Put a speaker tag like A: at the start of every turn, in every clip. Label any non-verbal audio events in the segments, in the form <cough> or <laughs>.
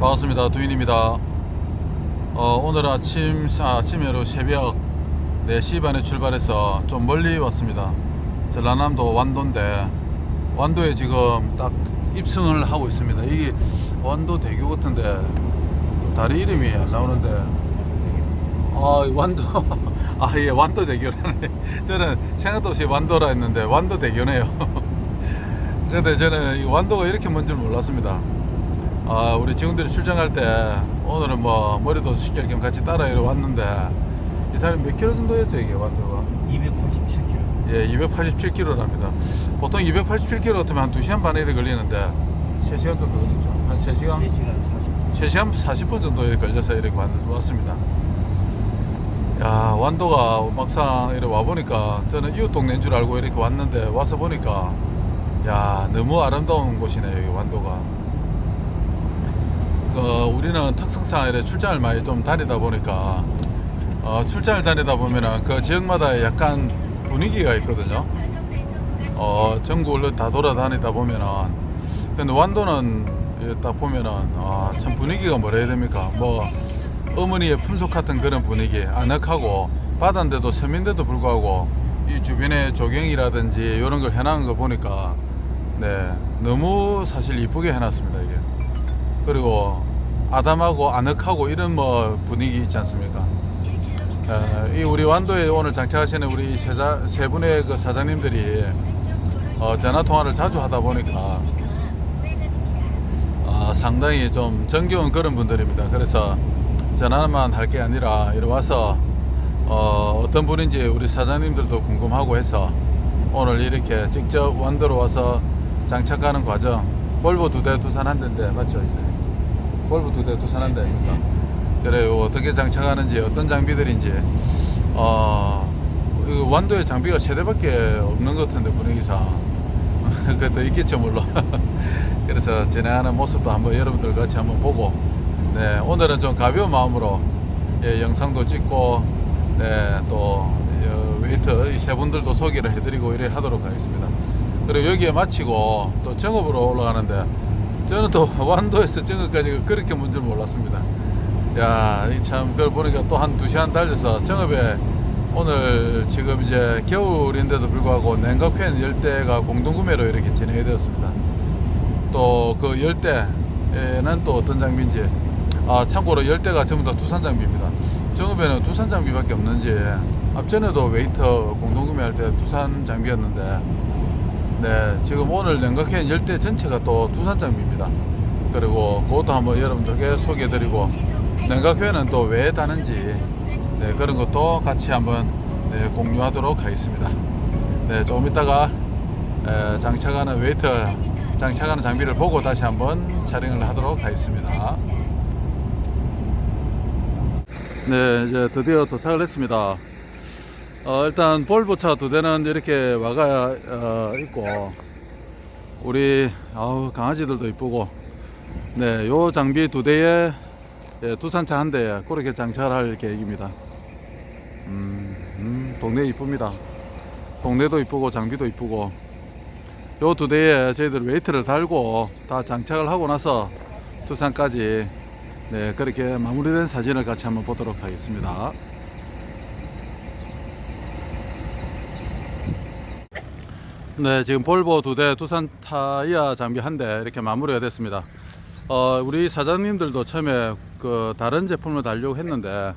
A: 반갑습니다. 두인입니다. 어, 오늘 아침, 아, 아침에로 새벽 4시 반에 출발해서 좀 멀리 왔습니다. 전라남도 완도인데, 완도에 지금 딱 입성을 하고 있습니다. 이게 완도 대교 같은데, 다리 이름이 안 나오는데, 아, 완도, <laughs> 아, 예, 완도 대교라네. <laughs> 저는 생각도 없이 완도라 했는데, 완도 대교네요. <laughs> 근데 저는 이 완도가 이렇게 먼 줄 몰랐습니다. 아, 우리 직원들이 출장할 때 오늘은 뭐 머리도 식힐 겸 같이 따라 이러 왔는데 이 사람이 몇 킬로 정도였죠 이게 완도가?
B: 287km.
A: 예, 287km랍니다. 보통 287km 같으면 한 2시간 반에 이렇게 걸리는데 3시간 정도 걸리죠. 한 3시간?
B: 3시간 40분.
A: 3시간 40분 정도 이렇게 걸려서 이렇게 왔, 왔습니다. 야, 완도가 막상 이렇게 와보니까 저는 이웃 동네인 줄 알고 이렇게 왔는데 와서 보니까 야, 너무 아름다운 곳이네요, 여기 완도가. 어, 우리는 특성상 이렇게 출장을 많이 좀 다니다 보니까 어, 출장을 다니다 보면은 그 지역마다 약간 분위기가 있거든요. 어, 전국을 다 돌아다니다 보면은 근데 완도는 이딱 보면은 아, 참 분위기가 뭐라 해야 됩니까? 뭐 어머니의 품속 같은 그런 분위기 아늑하고 바다인데도 섬인데도 불구하고 이 주변에 조경이라든지 이런 걸 해놓은 거 보니까 네 너무 사실 이쁘게 해놨습니다 이게 그리고 아담하고 아늑하고 이런 뭐 분위기 있지 않습니까? 에, 이 우리 완도에 오늘 장착하시는 우리 세자, 세 분의 그 사장님들이 어, 전화 통화를 자주 하다 보니까 어, 상당히 좀 정겨운 그런 분들입니다. 그래서 전화만 할 게 아니라 이리 와서 어, 어떤 분인지 우리 사장님들도 궁금하고 해서 오늘 이렇게 직접 완도로 와서 장착하는 과정 볼보 두 대 두산 한 대인데 맞죠 이제 볼보 두대 두산 한 대입니까? 그래 요 어떻게 장착하는지 어떤 장비들인지. 어, 이 완도에 장비가 세 대밖에 없는 것 같은데 분위기상. <laughs> 그것도 있겠죠 물론. <laughs> 그래서 진행하는 모습도 한번 여러분들 같이 한번 보고. 네 오늘은 좀 가벼운 마음으로 예, 영상도 찍고 네또 어, 웨이트 이세 분들도 소개를 해드리고 이래 하도록 하겠습니다. 그리고 여기에 마치고 또 정읍으로 올라가는데 저는 또 완도에서 정읍까지 그렇게 먼 줄 몰랐습니다 야, 이 참, 그걸 보니까 또 한 두 시간 달려서 정읍에 오늘 지금 이제 겨울인데도 불구하고 냉각팬 열대가 공동구매로 이렇게 진행이 되었습니다. 또 그 열대에는 또 어떤 장비인지, 아, 참고로 열대가 전부 다 두산 장비입니다. 정읍에는 두산 장비밖에 없는지, 앞전에도 웨이터 공동구매할 때 두산 장비였는데, 네, 지금 오늘 냉각팬 열대 전체가 또 두산 장비입니다. 그리고 그것도 한번 여러분들께 소개해드리고, 냉각회는 또 왜 다는지 네, 그런 것도 같이 한번 네, 공유하도록 하겠습니다. 네, 조금 이따가 에, 장착하는 웨이터 장착하는 장비를 보고 다시 한번 촬영을 하도록 하겠습니다. 네, 이제 드디어 도착을 했습니다. 어, 일단 볼보차 두 대는 이렇게 와가 어, 있고 우리 아우 강아지들도 이쁘고 네, 요 장비 두 대에 예, 두산차 한 대에 그렇게 장착할 계획입니다. 음, 음, 동네 이쁩니다. 동네도 이쁘고 장비도 이쁘고 요 두 대에 저희들 웨이트를 달고 다 장착을 하고 나서 두산까지 네, 그렇게 마무리된 사진을 같이 한번 보도록 하겠습니다. 네, 지금 볼보 두 대, 두산 타이어 장비 한 대 이렇게 마무리가 됐습니다. 어, 우리 사장님들도 처음에 그 다른 제품을 달려고 했는데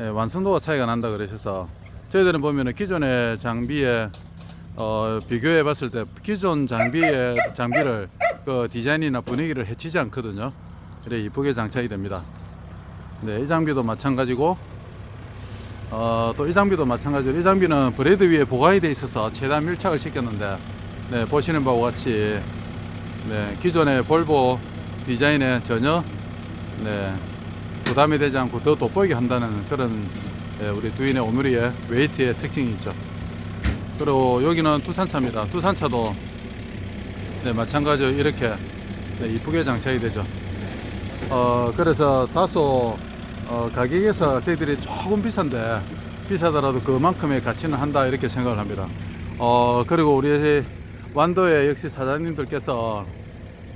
A: 예, 완성도가 차이가 난다 그러셔서 저희들은 보면은 기존의 장비에 어, 비교해 봤을 때 기존 장비의 장비를 그 디자인이나 분위기를 해치지 않거든요. 그래 이쁘게 장착이 됩니다. 네, 이 장비도 마찬가지고 어, 또 이 장비도 마찬가지로 이 장비는 브레드 위에 보강이 되어 있어서 최대한 밀착을 시켰는데 네, 보시는 바와 같이 네, 기존의 볼보 디자인에 전혀 네, 부담이 되지 않고 더 돋보이게 한다는 그런 예, 우리 두인의 오므리의 웨이트의 특징이 있죠. 그리고 여기는 두산차입니다. 두산차도 네, 마찬가지로 이렇게 네, 이쁘게 장착이 되죠. 어, 그래서 다소 어, 가격에서 저희들이 조금 비싼데 비싸더라도 그만큼의 가치는 한다 이렇게 생각을 합니다. 어, 그리고 우리 완도의 역시 사장님들께서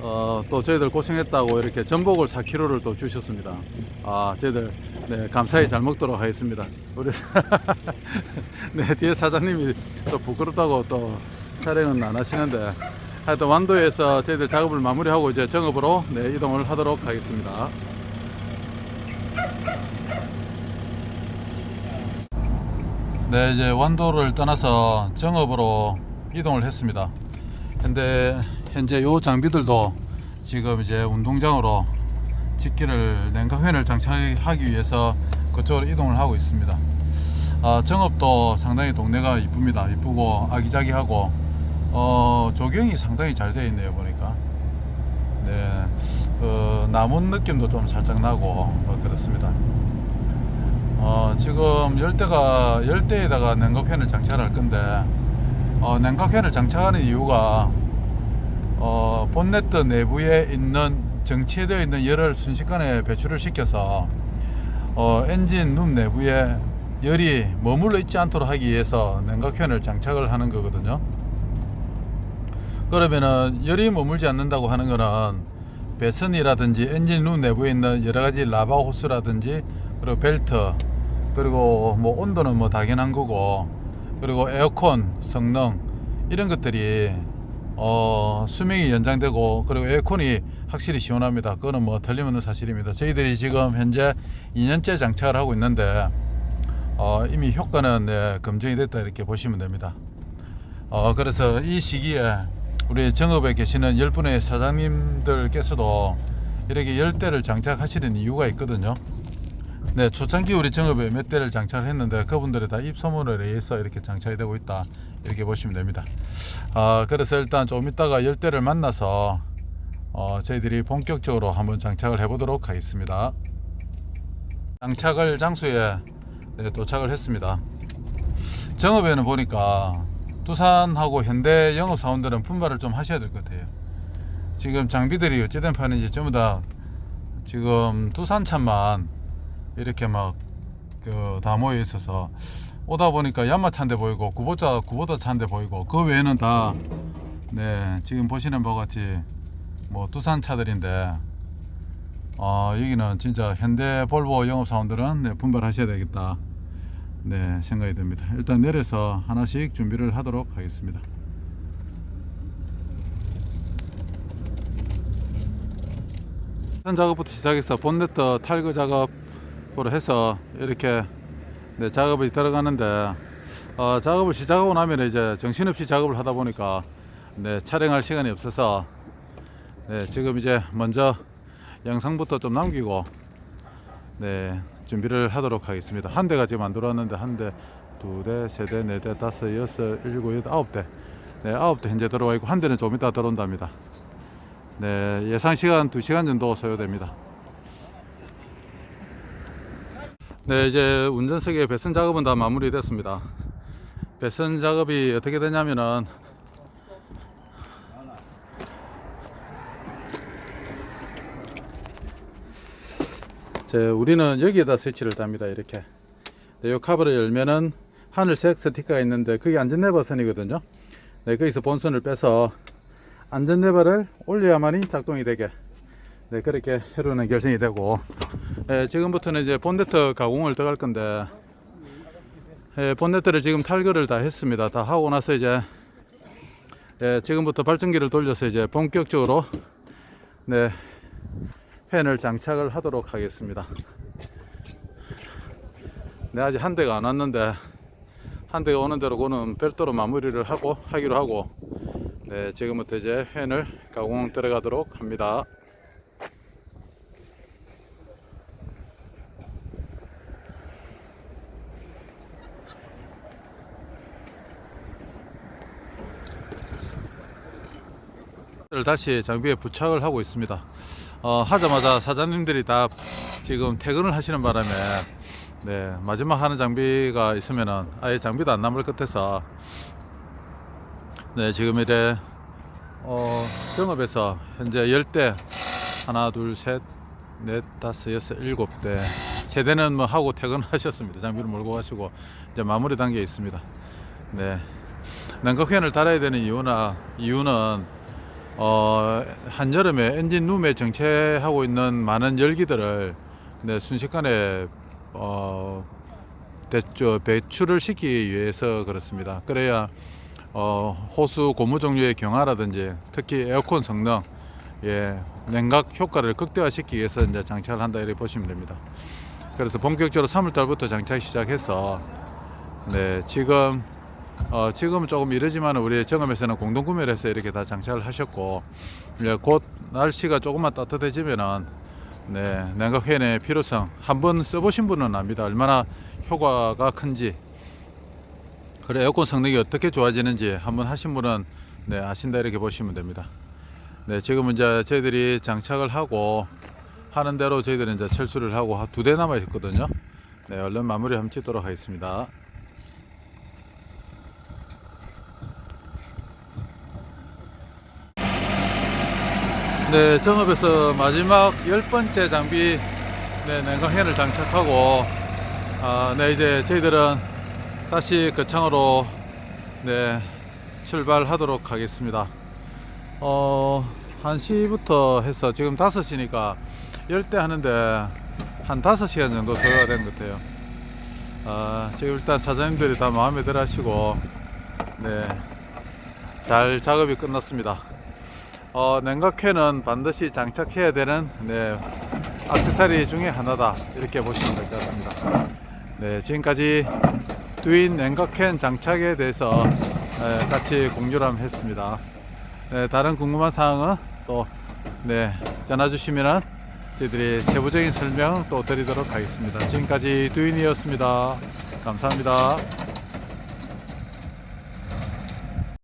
A: 어, 또 저희들 고생했다고 이렇게 전복을 4kg를 또 주셨습니다. 아, 저희들 네, 감사히 잘 먹도록 하겠습니다. 우리 사- <laughs> 네, 뒤에 사장님이 또 부끄럽다고 또 촬영은 안 하시는데 하여튼 완도에서 저희들 작업을 마무리하고 이제 정읍으로 네, 이동을 하도록 하겠습니다. 네, 이제 완도를 떠나서 정읍으로 이동을 했습니다. 근데 현재 요 장비들도 지금 이제 운동장으로 집기를 냉각팬을 장착하기 위해서 그쪽으로 이동을 하고 있습니다. 아, 정읍도 상당히 동네가 이쁩니다. 이쁘고 아기자기하고 어, 조경이 상당히 잘 되어 있네요 보니까. 네, 그 나무 느낌도 좀 살짝 나고 뭐 그렇습니다. 어, 지금 열대가 열대에다가 냉각팬을 장착할 건데 어, 냉각팬을 장착하는 이유가 어, 본네트 내부에 있는 정체되어 있는 열을 순식간에 배출을 시켜서 어, 엔진 룸 내부에 열이 머물러 있지 않도록 하기 위해서 냉각팬을 장착을 하는 거거든요. 그러면은 열이 머물지 않는다고 하는 거는 배선이라든지 엔진 룸 내부에 있는 여러 가지 라바 호스라든지 그리고 벨트 그리고 뭐 온도는 뭐 당연한 거고 그리고 에어컨 성능 이런 것들이 어 수명이 연장되고 그리고 에어컨이 확실히 시원합니다. 그거는 뭐 틀림없는 사실입니다. 저희들이 지금 현재 2년째 장착을 하고 있는데 어 이미 효과는 네, 검증이 됐다 이렇게 보시면 됩니다. 어, 그래서 이 시기에 우리 정읍에 계시는 열 분의 사장님들께서도 이렇게 열 대를 장착하시는 이유가 있거든요. 네, 초창기 우리 정읍에 몇 대를 장착을 했는데 그분들이 다 입소문을 의해서 이렇게 장착이 되고 있다. 이렇게 보시면 됩니다. 아, 그래서 일단 조금 있다가 열 대를 만나서 어, 저희들이 본격적으로 한번 장착을 해보도록 하겠습니다. 장착을 장소에 네, 도착을 했습니다. 정읍에는 보니까 두산하고 현대 영업 사원들은 분발을 좀 하셔야 될 것 같아요. 지금 장비들이 어찌된 판인지 전부 다 지금 두산차만 이렇게 막 그 다 모여 있어서 오다 보니까 야마 차인데 보이고 구보자 구보다 차인데 보이고 그 외에는 다 네 지금 보시는 바와 같이 뭐 두산 차들인데 어 여기는 진짜 현대 볼보 영업 사원들은 네, 분발하셔야 되겠다. 네, 생각이 듭니다. 일단 내려서 하나씩 준비를 하도록 하겠습니다. 선 작업부터 시작해서 본네트 탈거 작업으로 해서 이렇게 네, 작업이 들어가는데 어, 작업을 시작하고 나면 이제 정신없이 작업을 하다 보니까 네, 촬영할 시간이 없어서 네, 지금 이제 먼저 영상부터 좀 남기고 네, 준비를 하도록 하겠습니다. 한 대가 지금 안 들어왔는데 한 대, 두 대, 세 대, 네 대, 다섯, 여섯, 일곱, 여덟, 아홉 대. 네, 아홉 대 현재 들어와 있고 한 대는 좀 이따 들어온답니다. 네, 예상 시간 두 시간 정도 소요됩니다. 네, 이제 운전석의 배선 작업은 다 마무리됐습니다. 배선 작업이 어떻게 되냐면은 제 우리는 여기에다 스위치를 답니다 이렇게. 네, 이 카브를 열면은 하늘색 스티커가 있는데 그게 안전레버 선이거든요. 네, 거기서 본선을 빼서 안전레버를 올려야만이 작동이 되게 네, 그렇게 해로는 결정이 되고. 네, 지금부터는 이제 본네트 가공을 들어갈 건데 예, 본네트를 지금 탈거를 다 했습니다. 다 하고 나서 이제 예, 지금부터 발전기를 돌려서 이제 본격적으로 네, 팬을 장착을 하도록 하겠습니다. 네, 아직 한 대가 안 왔는데 한 대가 오는 대로 그는 별도로 마무리를 하고 하기로 하고 네, 지금부터 이제 팬을 가공 들어가도록 합니다. 를 다시 장비에 부착을 하고 있습니다. 어, 하자마자 사장님들이 다 지금 퇴근을 하시는 바람에 네, 마지막 하는 장비가 있으면은 아예 장비도 안 남을 것 같아서 네, 지금 이래 어, 정업에서 현재 10대 하나, 둘, 셋, 넷, 다섯, 여섯, 일곱 대 세대는 뭐 하고 퇴근하셨습니다. <laughs> 장비를 몰고 가시고 이제 마무리 단계에 있습니다. 네. 냉각팬을 달아야 되는 이유나 이유는 어, 한여름에 엔진 룸에 정체하고 있는 많은 열기들을 네, 순식간에 어, 대, 저, 배출을 시키기 위해서 그렇습니다. 그래야 어, 호수 고무 종류의 경화라든지 특히 에어컨 성능, 예, 냉각 효과를 극대화시키기 위해서 이제 장착을 한다 이렇게 보시면 됩니다. 그래서 본격적으로 3월 달부터 장착 시작해서 네, 지금 어, 지금은 조금 이르지만 우리 정음에서는 공동 구매를 해서 이렇게 다 장착을 하셨고 이제 곧 날씨가 조금만 따뜻해지면은 네, 냉각 팬의 필요성 한번 써보신 분은 압니다. 얼마나 효과가 큰지 그래 에어컨 성능이 어떻게 좋아지는지 한번 하신 분은 네, 아신다 이렇게 보시면 됩니다. 네, 지금 이제 저희들이 장착을 하고 하는 대로 저희들은 이제 철수를 하고 두 대 남아 있거든요. 네, 얼른 마무리 한번 짓도록 하겠습니다. 네, 정업에서 마지막 열 번째 장비 네, 냉각팬을 장착하고 아, 네, 이제 저희들은 다시 거창으로 네, 출발하도록 하겠습니다. 어, 1시부터 해서 지금 5시니까 열대 하는데 한 5시간 정도 소요가 된 것 같아요. 아, 지금 일단 사장님들이 다 마음에 들어 하시고 네, 잘 작업이 끝났습니다. 어, 냉각팬은 반드시 장착해야 되는 네, 액세서리 중에 하나다 이렇게 보시면 될 것 같습니다. 네, 지금까지 듀인 냉각팬 장착에 대해서 네, 같이 공유를 했습니다. 네, 다른 궁금한 사항은 또 네, 전화 주시면 저희들이 세부적인 설명 또 드리도록 하겠습니다. 지금까지 듀인이었습니다. 감사합니다.